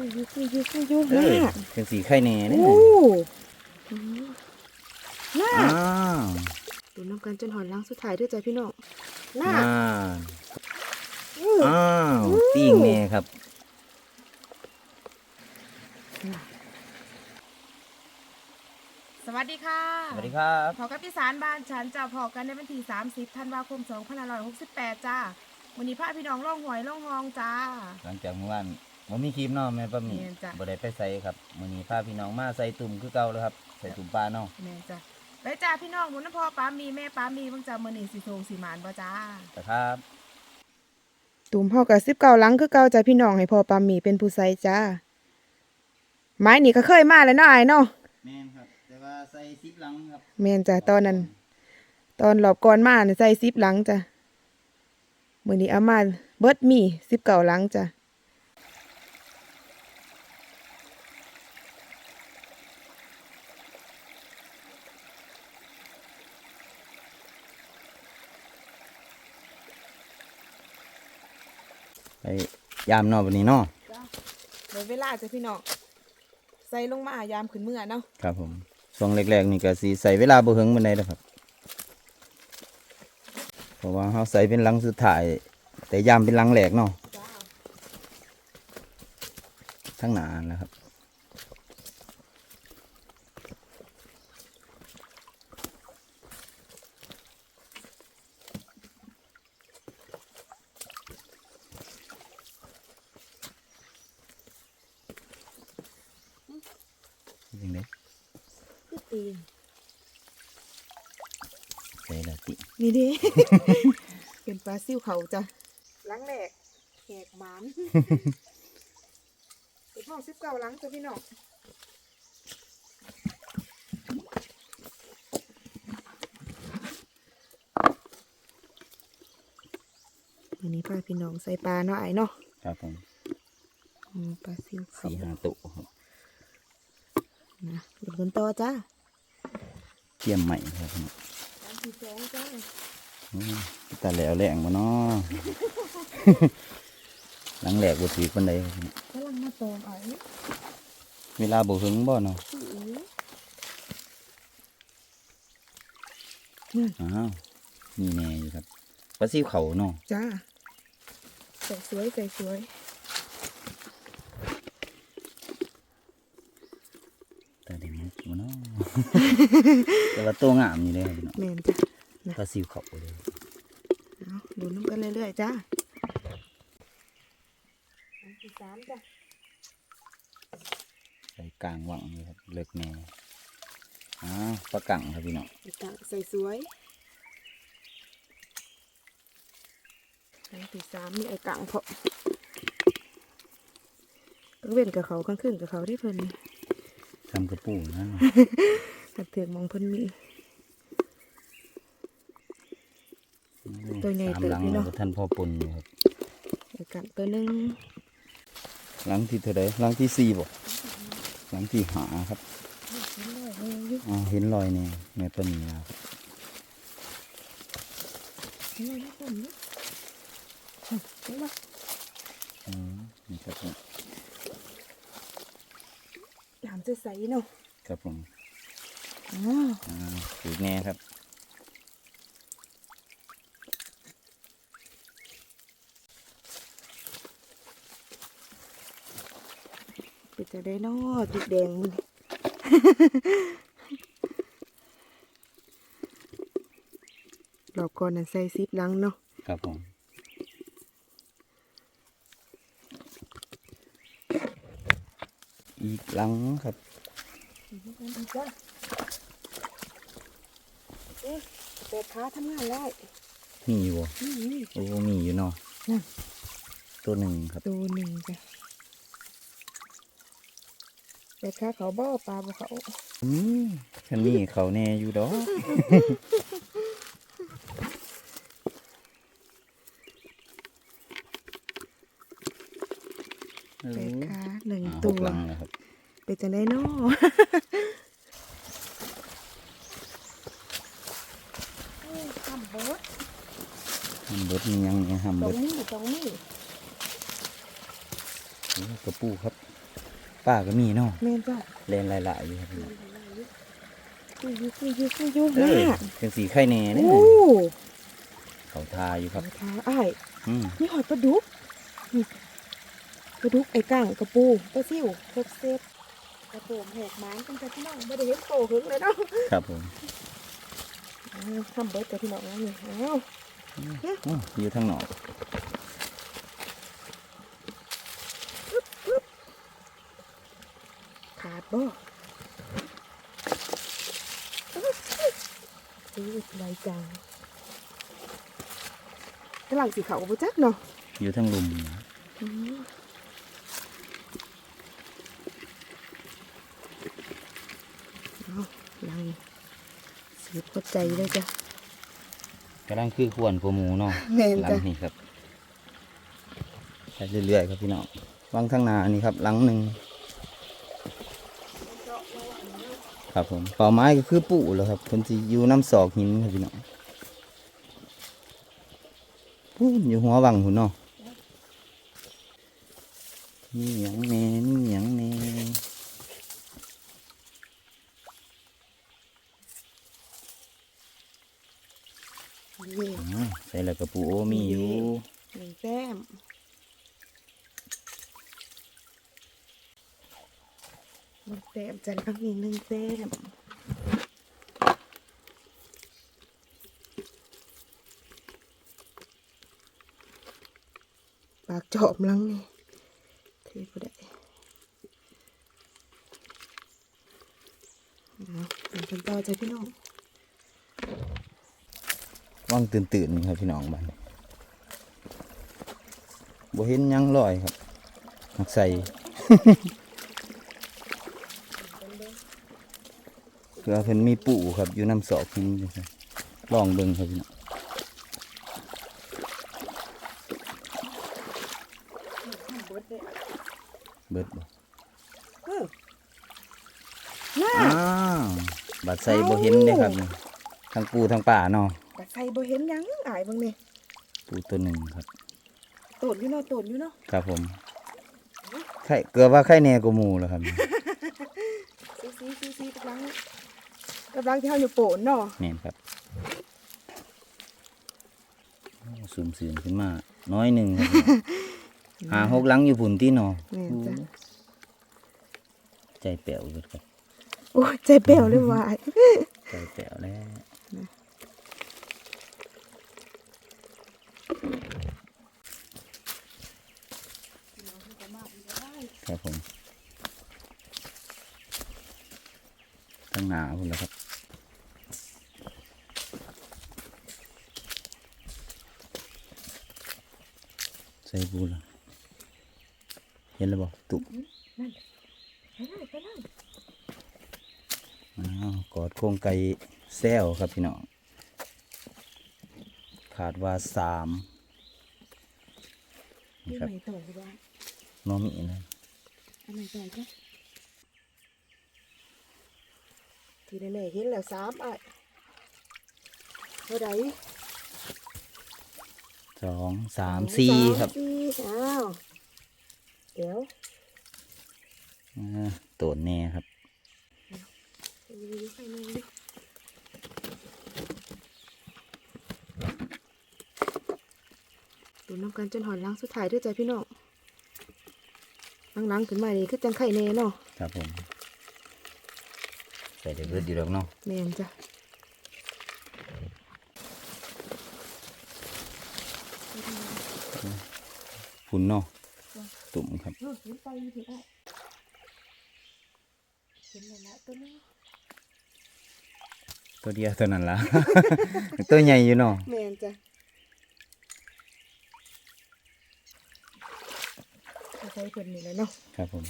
คืออยู่คืออยู่คืออยู่เอหน้าอเป็นสีไข่แหน่เนี่ยโอ้หน้าอ้าวดูน้ำกันจนหอนล้างสุดท้ายด้วยใจพี่น้องหน้าอ่าอู้อ้าวปิ้งแม่ครับสวัสดีค่ะ สวัสดีครับพอกับพี่สารบ้านฉันจะพอกันในวันที่ 30ธันวาคม2568 จ้าวันนี้พาพี่น้องล่องหวยล่องหองจ้า หลังจากเมื่อวาน มันมีคลิปเนาะแม่ป้าหมีแม่นจ้ะ บ่ได้ไปใส่ครับมื้อนี้พาพี่น้องมาใส่ตุ่มคือเก่าเลยครับ ใส่ตุ่มปลาเนาะแม่จ้าไปจ้าพี่น้องหมุนน้ำพอป้ามีแม่ป้ามีเพิ่งจะมือหนีสีโทงสีหมานบ่จ้า แต่ครับ ตุ่มพ่อกับสิบเก่าหลังคือเก่าใจพี่น้องให้พ่อปาหมีเป็นผู้ใส่จ้าไม้นี่ก็เคยมาแล้วเนาะไอ้ายเนาะ แม่นครับ แต่ว่าใส่ซิปหลังครับแม่นจ้ะตอนนั้น ตอนหลอบก่อนมาเนี่ยใส่สิบหลังจ้ะมื้อนี้เอามาเบิดมีสิบเก่าหลังจ้ะ ไป ยามเนาะวันนี้เนาะเดี๋ยวเวลาจ้ะพี่น้องใส่ลงมายามขึ้นเมื่อเนาะครับผมช่วงแรกๆนี่ก็สิใส่เวลาบ่ถึงปานใดแล้วครับเพราะว่าเฮาใส่เป็นหลังสุดท้าย แต่ยามเป็นหลังแรกเนาะจ้าทั้งหนาแล้วครับ ยังไง คือ ตีนใส่ละตินี่ดิ เป็นปลาซิ่วเขาจ้ะหลังแรกแหกหมานเป็นห้องสิบเก้าหลังจ้ะพี่น้องวันนี้พาพี่น้องใส่ปลาเนาะไอ้เนาะครับผมอืมปลาซิวเขาสี่ห้าตุครับนะหลุดกันต่อจ้า เทียมใหม่ครับผมสามสี่สองจ้าอืมแต่แล้วแรงมาเนาะหลังแหลกบ่ถือปานใดครับผมกำลังมาตอมไอ้เวลาบ่ถึงบ่เนาะสีอ้าวนี่แน่อยู่ครับปลาซิวเขาเนาะจ้าใส่สวยใส่สวย แต่เดี๋ยวมันบ่เนาะ แต่ว่าตัวงามอยู่เลยครับพี่น้องแมนจ้ะปลาซิวเขาเลยเอาดูน้ำกันเรื่อยๆจ้าอันที่สามจ้ะใส่กลางวังเลยครับเลิกแน่อ้าวปลากังครับพี่น้องไอ้กังใส่สวยอันที่สามมีไอ้กังเพาะต้องเว้นกับเขากลางคืนกับเขาที่เพิ่น ทำกระปูนะหักเถือกมองเพิ่นมี ตัวใหญ่สามเติบหลังอยู่เนาะท่านพ่อปนอยู่ครับไอ้กังตัวหนึงหลังที่เท่าไรหลังที่สี่บ่หลังที่หาครับอ๋อเห็นรอยเนี่ยแม่ต้นนี้ครับเห็นไหมเห็นไหมเห็นไหมเห็นไหมอืมนี่ครับผมหลามจะ ใสเนาะครับผมอ๋ออ่าถูกแน่ครับ เป็นจะได้เนาะจุดแดงมันรอบก่อนนั้นใส่ซิปหลังเนาะ ครับผม อีกหลังครับจ้ะเอ๊ะแปดขาทำงานได้มีอยู่บ่นี่นี่โอ้มีอยู่เนาะน่ะตัวหนึ่งครับตัวหนึ่งจ้ะแปดขาเขาบ่ปลาบ่เขาอืมคันนี้เขาแน่อยู่ดอกแปดขาหนึ่งอ่าหตักวหลังนะครับ เป็นจะได้เนาะทำเบิดห้ามเบิดมียังเนี่ยห้ามตรเบิงดนี้ตรงนี้โอ้กระปูครับ ป้าก็มีเนาะแม่นจ้ะเล่นหลายๆอยู่ครับพี่น้องคืออยู่คืออยู่คืออยู่เอ้ยมากเป็นสีไข่แน่เนี่ยโอ้เขาทาอยู่ครับทาอ้ายอืมนี่หอยปลาดุกนี่ปลาดุกไอ้ก้างกระปูปลาซิวครบเซตกระ โปรงแหกหมานกันจ้ะพี่น้องไม่ได้เห็นโตหึงเลยเนาะครับผมอ้าวทำเบิดจ้ะพี่น้องนะนี่อ้าวอ้ออยู่ทางนอกขาดบ่อู้ลายจังกำลังสีขาวกับจักเนาะอยู่ทางลุม อืมเอาลัง สืบเข้าใจเลยจ้ะกำลังคือขวนโปรหมูเนาะแม่นหลัจ้ะงนี้ครับไปเรื่อยๆครับพี่น้องวางทางหน้านี่ครับ หลังหนึ่งครับผมเป่าไม้ก็คือปู่แล้วครับคนที่อยู่น้ำศอกหินครับพี่น้องปู้นอยู่หัววังหุ่นเนาะนี่หยังแน่นี่หยังแน่ อ๋อใส่แล้วกระปูโอมีอยู่หนึ่งแต้มหนึ่งแต้มจะลังอีหนึ่งแต้มปากจอบลังนี่เทพอได้เอาเป็นกันต่อใจพี่น้อง ว่างตื่นตื่นๆครับพี่น้องบ้านบ่เห็นหยังลอยครับหักใส่เพื่อเพิ่นมีปู่ครับ อยู่น้ำสอกพิงจังซี้ลองเบิ่งครับพี่น้องเบิดบ่น่าอ้าวบัดใส่บ่เห็นเด้ครับนี่ทั้งปูทั้งป่าเนาะ แต่ใส่บ่เห็นหยังอายเบางนี่ปูตัวหนึ่งครับโตดอยู่เนาะโตดอยู่เนาะครับผมไข่เกือบว่าไข่แหน่กว่าหมูแล้วครับซีซีซีซีกำลังกำลังที่เฮาอยู่โปนเนาะแม่นครับโอ้สูมเสียงขึ้นมา น้อยหนึ่งครับหาหกหลังอยู่ผุนที่นอแม่นจ้ะใจแป๋วเลยครับโอ้ยใจเปรี้ยวเลยว่ายใจแป๋วแล้ว ครับผมตั้งหนาพุ่นแล้วครับใส่บูแล้วเห็นแล้วบ่ตุกไปเลยไปเลยอ้าวกอดโครงไก่แซวครับพี่น้อง ขาดว่าสามนี่นี่ครับใหม่ต่อดีกว่าน้องมีนะอันไหนต่อจ้ะทีแน่ๆเห็นแล้วสามอะเท่าไหร่สองสามสี่ครับสามสี่อ้าวเดี๋ยวอ่าตัวแน่ครับ ไป ดูใครนึงดิดูน้ำกันจนหอนล้างสุดท้ายด้วยจ้ะพี่น้องล้างๆขึ้นมานี่คือจังไข่แน่เนาะครับผมใส่ได้เบิดดีดอกเนาะแม่นจ้ะฝุ่นเนาะตุ่มครับเออเห็นไปอยู่ที่ได้เห็นแล้วละตัวนี้ตัวเดียวตัวนั้นละ ตัวใหญ่อยู่เนาะแม่นจ้ะเอา ใส่เพิ่นนี่แหละเนาะครับผม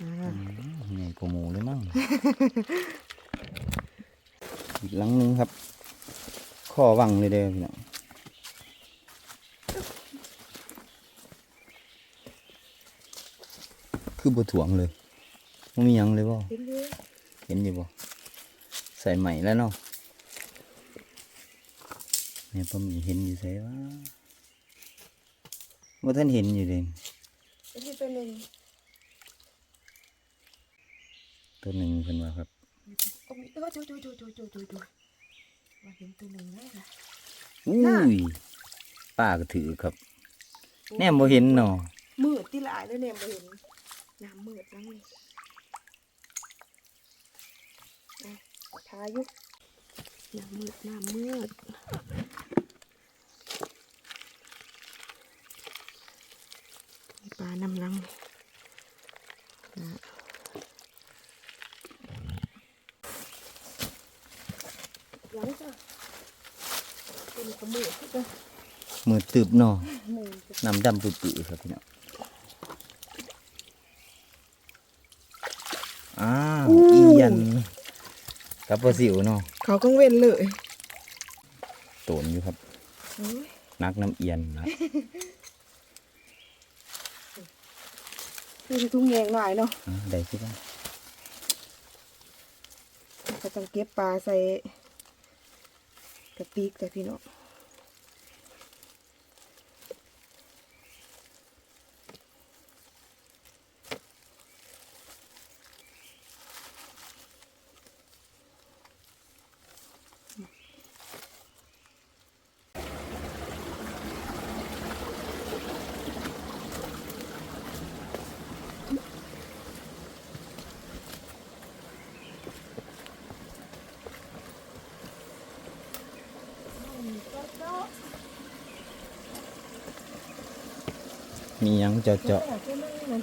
อ่าอืมใหญ่กว่าหมูเลยมั้งอีกหลังหนึงครับ ข้อวังเลยเด้อพี่น้องคือบ่ถ่วงเลยไม่มีหยังเลยบ่เห็นอยู่เห็นอยู่บ่ใส่ใหม่แล้วเนาะแห เนี่ยผมเห็นอยู่ใช่ว่าว่าท่านเห็นอยู่เลยไอ้ที่ตัวหนึ่งตัวหนึ่งเพิ่นว่าครับโอ้ยเออจุยจุยจุยจุยจุยจุยจุยมาเห็นตัวหนึ่งแล้วค่ะอุ้น่ะยป้าก็ถือครับ แน่บ่เห็นเนาะมืดที่ละอายแล้วเนี่ยมาเห็นน้ำมืดนั่งเลยอะทายุ น้ำมืดน้ำมืดมีปลาน้ำลังนะยังจ้ะเป็นกระมือจ้ะมือตึบเนาะมือจ้ะน้ำดำปื้อๆครับพี่น้องอ้าวเอียนกับปลาสิวเนาะ เขากังเว้นเลยโตนอยู่ครับโอ้ยนักน้ำเอียนนะคือทุ่งแยงหน่อยเนาะอ่าได้สิครับก็ต้องเก็บปลาใส่กระติกแต่พี่น้อง มีหยังเจาะเจาะแค่นั้นนั่น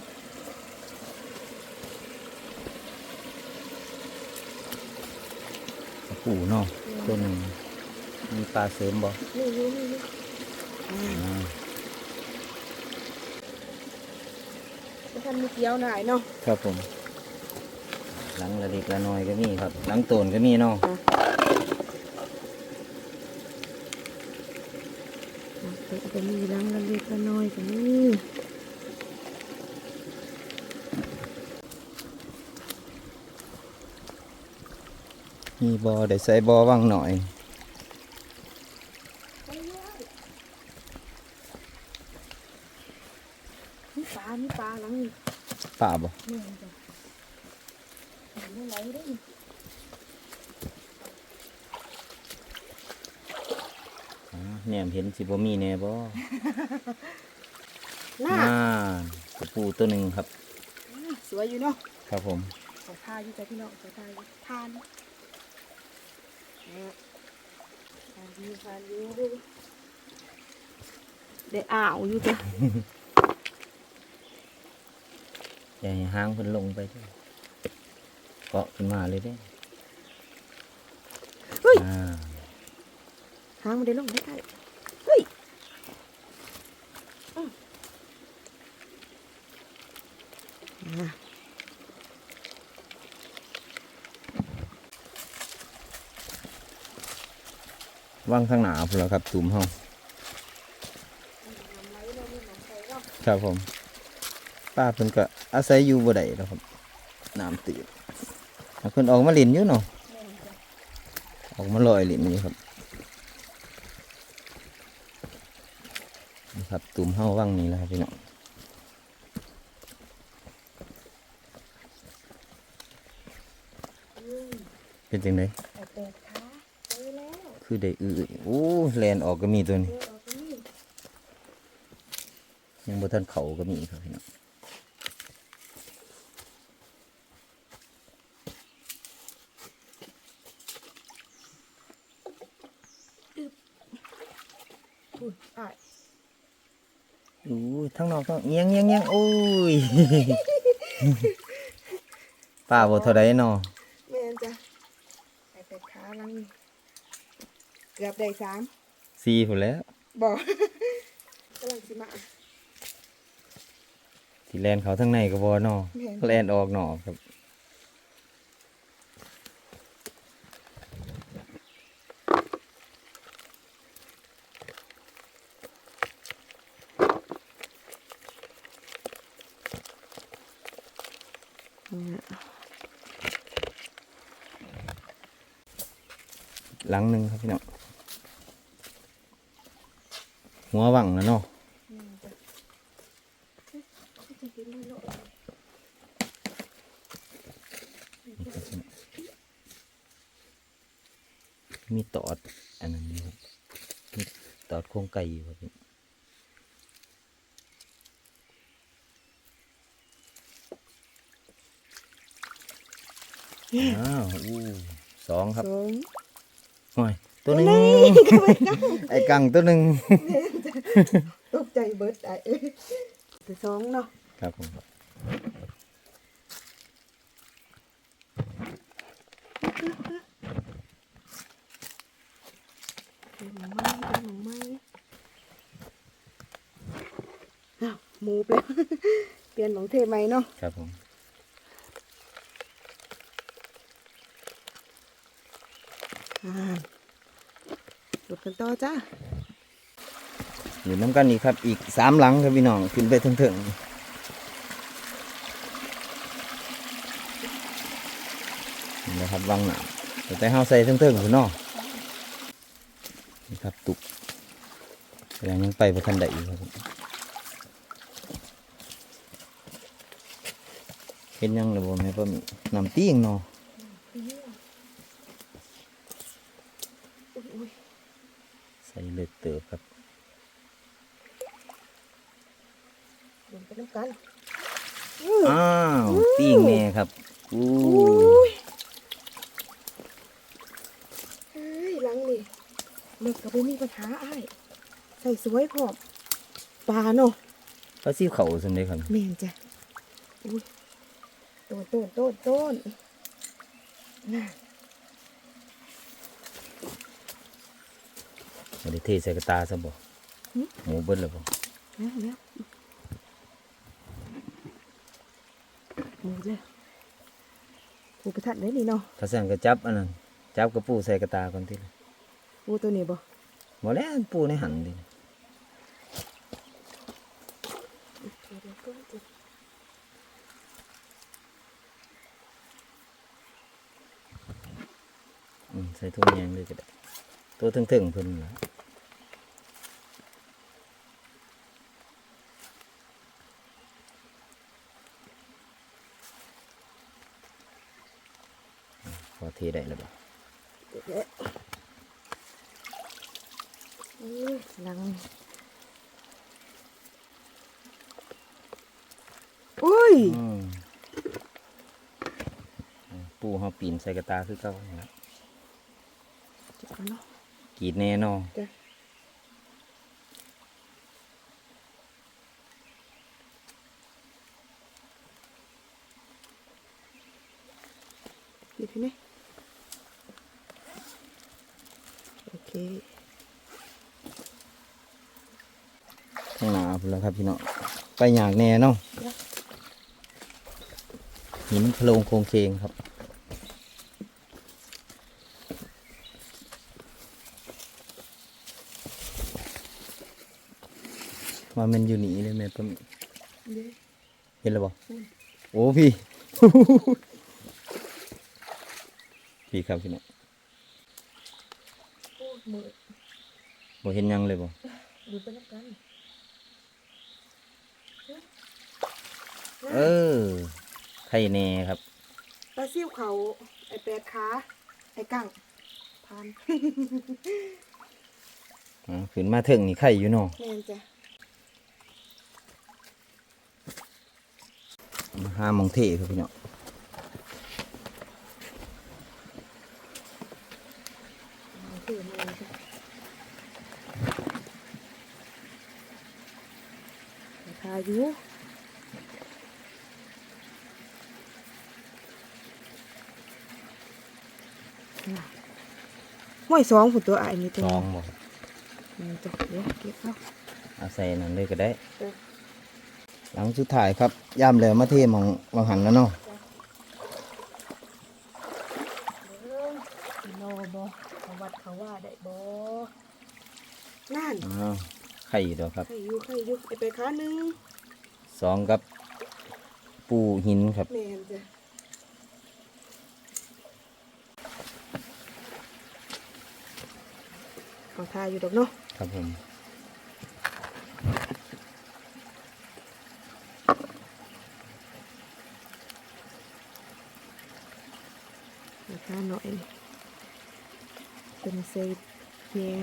ๆปูเนาะตัวหนึ่งมีปลาเสริมบ่นี่นี่นี่นี่อ่าไม่ทันมีเกี้ยวหน่อยเนาะครับผม หลังละเล็กละน้อยก็มีครับ หลังโตนก็มีเนาะแต่ก็มีรังละเล็กละน้อยก็มี มีบ่อได้ใส่บ่อว่างหน่อย มีปลามีปลาหลังนี่ป่าบ่แม่นจ้ะเห็นอะไรได้ออ่าแหนมเห็นสิบ่มีแน่บ่น่าอ่าตัวปูตัวหนึ่งครับ สวยอยู่เนาะครับผมขอทาอยู่จ้ะพี่น้องขอทาอยู่ทาน ได้อ่าวอยู่จ้ะอย่าให้หางเพิ่นลงไปเด้อเกาะขึ้นมาเลยเด้อเฮ้ยอ่าหางมันได้ลงได้ไกลเฮ้ยอืม ว่างข้างหนาพุ่นแล้วครับตุ่มเฮาครับผม ป้าเพิ่นก็อาศัยอยู่บ่ได้แล้วครับน้ำตื้นเพิ่นออกมาเล่นอยู่เนาะออกมาลอยเล่นอยู่ครับนะครับตุ่มเฮาว่างนี้แล้วครับพี่น้องเป็นจังไดแต่แปดขาเล้ว คือได้อื้อโอ้แลนออกก็มีตัวนี้เจอออกตรงนี้ ยังบ่ทันเขาก็มีครับพี่น้องอุ้ยอะอู้ทั้งนอกทั้งเงี้ยงเงี้ยงเงี้ยงโอ้ยป้าบ่เท่าใดเนาะ แม่นจ้ะแต่แปดขาหลังนี่เกื อบได้สามสี่พุ่นแล้วบอกกำลังสิมาที่แลนเขาทั้งในก็บ่เนาะแม่นแลนออกนอกครับเนี่ยหลังหนึ่งครับพี่น้อง หัววังแล้วเนาะนี่จ้ะจะกินไม่โลดมีตอด อันนั้นอยู่ครับมีตอดโครงไก่อยู่ครับอ้าวอู้สองครับสองโอ้ย ตัวหนึ่งไอ้กังตัวหนึ่งตกใจเบิดไอ้เอ้ยตัวสองเนาะครับผมเป็นหมูไม้เป็นหมูไม้อ้าวหมูเปลี่ยนเปลี่ยนหมองเทใหม่เนาะ ครับผมอ่าหลุด กันต่อจ้าอยู่น้ำกันอีกครับอีกสามหลังครับพี่น้องขึ้นไปถึงๆนี่นะครับวังหนามแต่เฮาใส่ถึงๆคุณน้องนี่ครับตุกแต่ยังไปประทันใดอยู่ครับเห็นยังหรือบ่แม่ป้ามีน้ำตี้งเนาะ อุ้ยอุ้ย ใส่เลือดเติบครับ หลุดไปน้ำกัน อ้าวปิ้งแม่ครับอู้ อุ้ยเฮ้ยหลั งนี่เลิกกับบ่มีปัญหาอ้ายใส่สวยพร้อมปลาเนาะปลาซิวเขาสำเร็จครับแม่นจ้ะอุ้ยต้นต้นต้นต้นน่ะไม่ได้เทใส่กระตาซะบ่หมูเบิ้ลแล้วบ่แล้วแล้วหมดเลยปูประทัดได้นี่เนาะถ้าสั่งก็จับอันนั้นจับกระปูใส่กระตาก่อนทีละ ปูตัวนี้บ่บ่แล้วปูในหันดิอืมใส่ถุงยางเลยก็ได้ตัวถึงๆเพิ่นล่ะอืมพอเทได้แล้วบ่เอ๊ะอุ้ย หลังอุ้ยอืมอ่าปูเฮาปีนใส่กระตาคือเก่านั่นล่ะเจ็บกันเนาะ กรีดแน่นอนจ้ะอยู่ที่ไหนโอเค ข้างหน้าพุ่น แล้วครับพี่น้องไปอยากแน่เนาะหินโคลงโครงเคงครับว่ามันอยู่หนีเลยแม่ปะมิเห็นแล้วบอืมโอ้พี่ พี่ครับพี่น้องโอ้มือบ่เห็นยังเลยบ่ดูไปแล้วกัน เออไข่แน่ครับปลาซิ่วเขาไอแปดขาไอกั้งพานอ่าขึ้นมาถึงนี่ไข่อยู่เนาะแม่นจ้ะมาหาหมองเทครับพี่น้องเอาถือมาเลยจ้ะราคาอยู่น่ะ ห้อยสองผุนตัวไอ้นี่ตัวสองบ่แม่นจ้ะเดี๋ยวเก็บเอาเอาใส่นั่นเลยก็ได้เออหลังสุดท้ายครับย่ามแล้วมาเทหมองวางหันแล้วเนาะรอบอเขาวัดเขาว่าได้บอนั่นอ้าวไข่อยู่ดอกครับใครอยู่ใครอยู่ไอไปขาหนึ่งสองกับ ปูหินครับแม่นจ้ะ ขอาทาอยู่ดอกเนาะครับผมเอาทหน่อยเป็นเซฟเนี่ย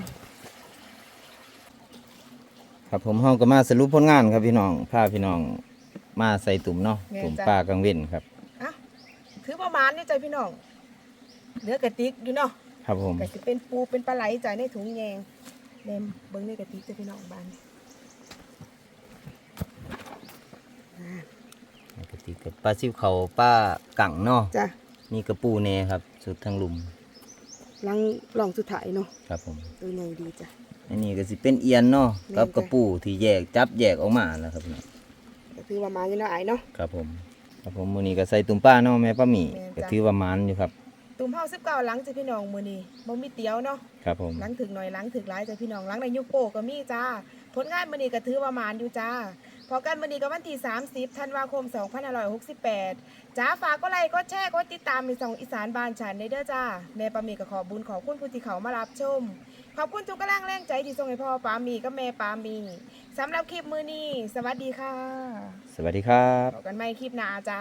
ครับผมเฮาก็มาสรุปผลงานครับพี่น้องผ้าพี่น้องมาใส่ตุ่มเนาะตุ่มปลากังวินครับ อะถือประมาณนี่ใจพี่น้องเหลือกระติกอยู่เนาะ ครับผมก็สิเป็นปูเป็นปลาไหลจ้ะในถุงแยงเล่มเบิ้งในกระติกจ้ะพี่น้องบ้านปกติกับปลาซิวเขาปลากังเนาะจ้ะมีกระปูเนครับ สุดทั้งลุมลังหลองสุดท้ายเนาะครับผมตัวใหญ่ดีจ้ะอันนี้ก็สิเป็นเอียนเนาะแม่นกับจ้ะกระปูที่แยกจับแยกออกมาแล้วครับพี่น้องก็คือประมาณนี้เนาะไอ้เนาะครับผม ครับผมมื้อนี้ก็ใส่ตุ่มปลาเนาะแม่ป้าหมีแม่นจ้ะก็ถือว่ามันอยู่ครับ ตุ่มเฮาสิบเก้าหลังจ้ะพี่น้องมื้อนี้บ่มีเตี๋ยวเนาะครับผม หลังถึกหน่อยหลังถึกหลายจ้ะพี่น้องหลังในยุคโป้ก็มีจ้าผลงานมื้อนี้ก็ถือว่ามานอยู่จ้าพอกันมื้อนี้ก็วันที่30ธันวาคม2568จ้าฝากก็ไลค์ก็แชร์ก็ติดตามในสองอีสานบ้านฉันในเด้อจ้าแม่ปามีก็ขอบุญขอบคุณผู้ที่เขามารับชมขอบคุณทุกกำลังแรงใจที่ส่งให้พ่อปามีกับแม่ปามีสำหรับคลิปมื้อนี้สวัสดีค่ะ สวัสดีครับพบกันใหม่คลิปหน้าจ้า